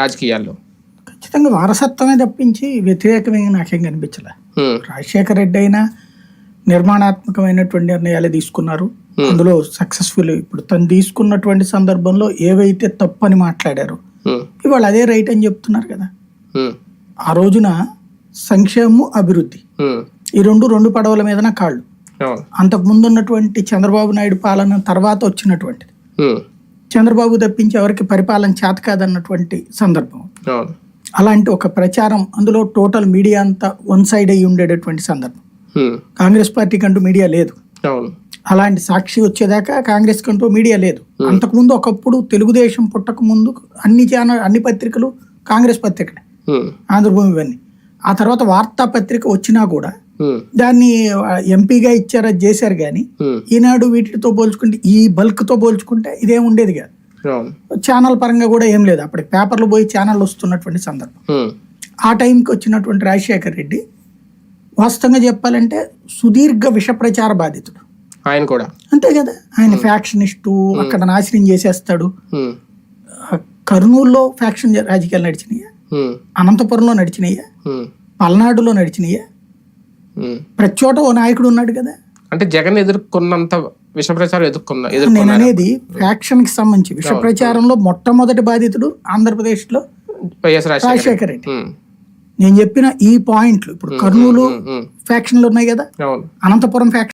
రాజకీయాల్లో? ఖచ్చితంగా వారసత్వమే తప్పించి వ్యతిరేకమైన నాకేం కనిపించలే. రాజశేఖర రెడ్డి అయినా నిర్మాణాత్మకమైనటువంటి నిర్ణయాలు తీసుకున్నారు. అందులో సక్సెస్ఫుల్ ఇప్పుడు తను తీసుకున్నటువంటి సందర్భంలో ఏవైతే తప్పు అని మాట్లాడారో ఇవాళ అదే రైట్ అని చెప్తున్నారు కదా. ఆ రోజున సంక్షేమము అభివృద్ధి. ఈ రెండు రెండు పడవల మీదన కాళ్ళు. అంతకు ముందు ఉన్నటువంటి చంద్రబాబు నాయుడు పాలన తర్వాత వచ్చినటువంటిది. చంద్రబాబు తప్పించి ఎవరికి పరిపాలన చేత కాదన్నటువంటి సందర్భం. అలాంటి ఒక ప్రచారం అందులో టోటల్ మీడియా అంతా వన్ సైడ్ అయ్యి ఉండేటటువంటి సందర్భం. కాంగ్రెస్ పార్టీ కంటూ మీడియా లేదు. అలాంటి సాక్షి వచ్చేదాకా కాంగ్రెస్ కంటూ మీడియా లేదు. అంతకుముందు ఒకప్పుడు తెలుగుదేశం పుట్టక ముందు అన్ని ఛానల్ అన్ని పత్రికలు కాంగ్రెస్ పత్రికలే. ఆంధ్రభూమి ఇవన్నీ. ఆ తర్వాత వార్తాపత్రిక వచ్చినా కూడా దాన్ని ఆ, ఎంపీగా ఇచ్చారు అది చేశారు కానీ ఉమ్, ఈనాడు వీటితో పోల్చుకుంటే ఈ బల్క్తో పోల్చుకుంటే ఇదేం ఉండేది కాదు. ఛానల్ పరంగా కూడా ఏం లేదు. అప్పటికి పేపర్లు పోయి ఛానల్ వస్తున్నటువంటి సందర్భం. ఉమ్, ఆ టైంకి వచ్చినటువంటి రాజశేఖర్ రెడ్డి వాస్తవంగా చెప్పాలంటే సుదీర్ఘ విష ప్రచార బాధితుడు. ఆయన కూడా. అంతే కదా. ఆయన ఫ్యాక్షనిస్టు అక్కడ నాశనం చేసేస్తాడు. కర్నూలులో ఫ్యాక్షన్ రాజకీయాలు నడిచినాయా? అనంతపురంలో నడిచినాయా? పల్నాడులో నడిచినాయా. ప్రతి చోట ఓ నాయకుడు ఉన్నాడు కదా. అంటే జగన్ ఎదుర్కొన్నంత విష ప్రచారం ఎదుర్కొన్న నేను అనేది ఫ్యాక్షన్కి సంబంధించి విష ప్రచారంలో మొట్టమొదటి బాధితుడు ఆంధ్రప్రదేశ్లో వైఎస్ రాజశేఖర్ రాజశేఖర్ రెడ్డి. నేను చెప్పిన ఈ పాయింట్లు ఇప్పుడు కర్నూలు ఫ్యాక్షన్లు ఉన్నాయి కదా. అనంతపురం ఫ్యాక్షన్